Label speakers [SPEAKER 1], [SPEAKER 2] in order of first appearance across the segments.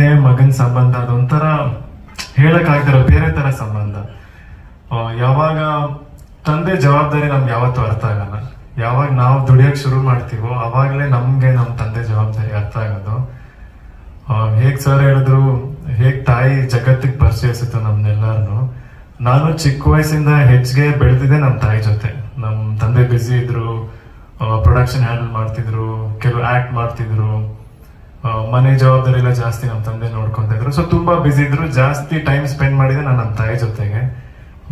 [SPEAKER 1] ತಂದೆ ಮಗನ್ ಸಂಬಂಧ ಅದೊಂಥರ ಹೇಳಕ್ ಆಗ್ತಿರೋ ಬೇರೆ ತರ ಸಂಬಂಧ. ಯಾವಾಗ ತಂದೆ ಜವಾಬ್ದಾರಿ ನಮ್ಗೆ ಯಾವತ್ತೂ ಅರ್ಥ ಆಗಲ್ಲ. ಯಾವಾಗ ನಾವು ದುಡಿಯಕ್ ಶುರು ಮಾಡ್ತೀವೋ ಅವಾಗಲೇ ನಮಗೆ ನಮ್ಮ ತಂದೆ ಜವಾಬ್ದಾರಿ ಅರ್ಥ ಆಗೋದು. ಹೇಗೆ ಸರ್ ಹೇಳಿದ್ರು, ಹೇಗ್ ತಾಯಿ ಜಗತ್ತಿಗೆ ಪರಿಚಯಿಸಿತು ನಮ್ನೆಲ್ಲರನ್ನು ನಾನು ಚಿಕ್ಕ ವಯಸ್ಸಿಂದ ಹೆಚ್ಚಿಗೆ ಬೆಳೆದಿದ್ದೆ ನಮ್ಮ ತಾಯಿ ಜೊತೆ. ನಮ್ಮ ತಂದೆ ಬ್ಯುಸಿ ಇದ್ರು ಪ್ರೊಡಕ್ಷನ್ ಹ್ಯಾಂಡಲ್ ಮಾಡ್ತಿದ್ರು, ಕೆಲವು ಆಕ್ಟ್ ಮಾಡ್ತಿದ್ರು. ಮನೆ ಜವಾಬ್ದಾರಿ ಎಲ್ಲ ಜಾಸ್ತಿ ನಮ್ಮ ತಂದೆ ನೋಡ್ಕೊತಾ ಇದ್ರು. ಸೊ ತುಂಬಾ ಬಿಸಿ ಇದ್ರು. ಜಾಸ್ತಿ ಟೈಮ್ ಸ್ಪೆಂಡ್ ಮಾಡಿದೆ ನಾನು ನಮ್ಮ ತಾಯಿ ಜೊತೆಗೆ.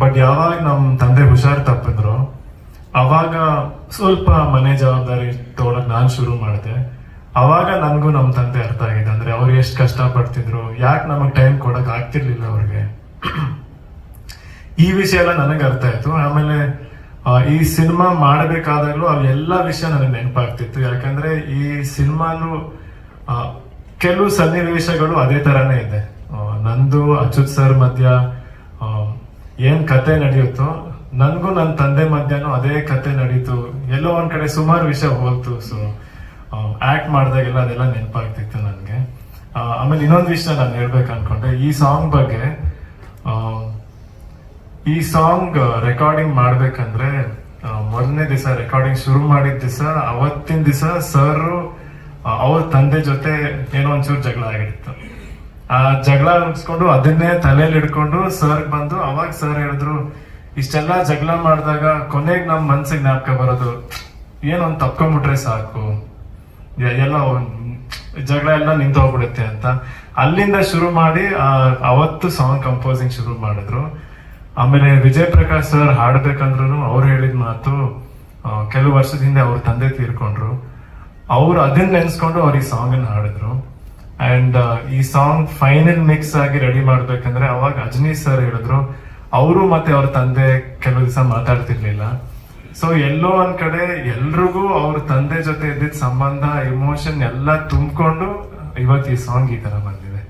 [SPEAKER 1] ಬಟ್ ಯಾವಾಗ ನಮ್ಮ ತಂದೆ ಹುಷಾರ್ ತಪ್ಪಿದ್ರು, ಅವಾಗ ಸ್ವಲ್ಪ ಮನೆ ಜವಾಬ್ದಾರಿ ತಗೊಳಕ್ ನಾನು ಶುರು ಮಾಡಿದೆ. ಅವಾಗ ನನಗೂ ನಮ್ಮ ತಂದೆ ಅರ್ಥ ಆಗಿದೆ. ಅಂದ್ರೆ ಅವ್ರು ಎಷ್ಟು ಕಷ್ಟ ಪಡ್ತಿದ್ರು ಯಾಕೆ ನಮಗೆ ಟೈಮ್ ಕೊಡಕ್ ಆಗ್ತಿರ್ಲಿಲ್ಲ ಅವ್ರಿಗೆ. ಈ ವಿಷಯ ಎಲ್ಲ ನನಗೆ ಅರ್ಥ ಆಯ್ತು. ಆಮೇಲೆ ಈ ಸಿನಿಮಾ ಮಾಡಬೇಕಾದಾಗಲೂ ಅವೆಲ್ಲ ವಿಷಯ ನನಗೆ ನೆನಪಾಗ್ತಿತ್ತು. ಯಾಕಂದ್ರೆ ಈ ಸಿನಿಮಾಲು ಕೆಲವು ಸನ್ನಿವೇಶಗಳು ಅದೇ ತರಾನೇ ಇದೆ. ನಂದು, ಅಚ್ಯುತ್ ಸರ್ ಮಧ್ಯ ಏನು ಕತೆ ನಡೆಯುತ್ತೋ, ನನ್ಗೂ ನನ್ನ ತಂದೆ ಮಧ್ಯನೂ ಅದೇ ಕತೆ ನಡೀತು. ಎಲ್ಲೋ ಒಂದ್ ಕಡೆ ಸುಮಾರು ವಿಷಯ ಹೋಗ್ತು ಸೊ ಆಕ್ಟ್ ಮಾಡಿದಾಗೆಲ್ಲ ಅದೆಲ್ಲ ನೆನಪಾಗ್ತಿತ್ತು ನನಗೆ. ಆಮೇಲೆ ಇನ್ನೊಂದು ವಿಷಯ ನಾನು ಹೇಳ್ಬೇಕು ಅನ್ಕೊಂಡೆ. ಈ ಸಾಂಗ್ ಬಗ್ಗೆ ಈ ಸಾಂಗ್ ರೆಕಾರ್ಡಿಂಗ್ ಮಾಡ್ಬೇಕಂದ್ರೆ ಮೊದಲನೇ ದಿವಸ ರೆಕಾರ್ಡಿಂಗ್ ಶುರು ಮಾಡಿದ ದಿವಸ, ಅವತ್ತಿನ ದಿವಸ ಸರ್ ಅವ್ರ ತಂದೆ ಜೊತೆ ಏನೋ ಒಂಚೂರು ಜಗಳ ಆಗಿತ್ತು. ಆ ಜಗಳ ಮುಗಿಸ್ಕೊಂಡು ಅದನ್ನೇ ತಲೆಯಲ್ಲಿ ಹಿಡ್ಕೊಂಡು ಸರ್ ಬಂದು ಅವಾಗ ಸರ್ ಹೇಳಿದ್ರು, ಇಷ್ಟೆಲ್ಲ ಜಗಳ ಮಾಡಿದಾಗ ಕೊನೆಗೆ ನಮ್ಮ ಮನ್ಸಿಗೆ ಜ್ಞಾಪಕ ಬರೋದು ಏನೊಂದ್ ತಪ್ಕೊಂಡ್ಬಿಟ್ರೆ ಸಾಕು. ಎಲ್ಲ ಜಗಳ ಎಲ್ಲ ನಿಂತೋಗ್ಬಿಡುತ್ತೆ ಅಂತ. ಅಲ್ಲಿಂದ ಶುರು ಮಾಡಿ ಅವತ್ತು ಸಾಂಗ್ ಕಂಪೋಸಿಂಗ್ ಶುರು ಮಾಡಿದ್ರು. ಆಮೇಲೆ ವಿಜಯ್ ಪ್ರಕಾಶ್ ಸರ್ ಹಾಡ್ಬೇಕಂದ್ರು ಅವ್ರು ಹೇಳಿದ ಮಾತು ಕೆಲವು ವರ್ಷದ ಹಿಂದೆ ಅವ್ರ ತಂದೆ ತೀರ್ಕೊಂಡ್ರು. ಅವ್ರು ಅದನ್ನ ನೆನೆಸ್ಕೊಂಡು ಅವ್ರು ಈ ಸಾಂಗ್ ಅನ್ನ ಹಾಡಿದ್ರು. ಅಂಡ್ ಈ ಸಾಂಗ್ ಫೈನಲ್ ಮಿಕ್ಸ್ ಆಗಿ ರೆಡಿ ಮಾಡ್ಬೇಕಂದ್ರೆ ಅವಾಗ ಅಜನಿ ಸರ್ ಹೇಳಿದ್ರು ಅವರು ಮತ್ತೆ ಅವ್ರ ತಂದೆ ಕೆಲವು ದಿವಸ ಮಾತಾಡ್ತಿರ್ಲಿಲ್ಲ. ಸೊ ಎಲ್ಲೋ ಒಂದ್ ಕಡೆ ಎಲ್ರಿಗೂ ಅವ್ರ ತಂದೆ ಜೊತೆ ಇದ್ದಿದ್ದ ಸಂಬಂಧ ಇಮೋಷನ್ ಎಲ್ಲ ತುಂಬಿಕೊಂಡು ಇವತ್ತು ಈ ಸಾಂಗ್ ಈ ತರ ಬಂದಿದೆ.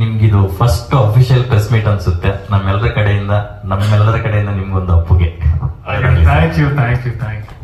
[SPEAKER 2] ನಿಮ್ಗಿದು ಫಸ್ಟ್ ಅಫಿಷಿಯಲ್ ಪ್ರೆಸ್ ಮೀಟ್ ಅನ್ಸುತ್ತೆ. ನಮ್ಮೆಲ್ಲರ ಕಡೆಯಿಂದ ನಮ್ಮೆಲ್ಲರ ಕಡೆಯಿಂದ ನಿಮ್ಗೊಂದು ಅಪ್ಪುಗೆ.
[SPEAKER 1] Thank you thank you thank you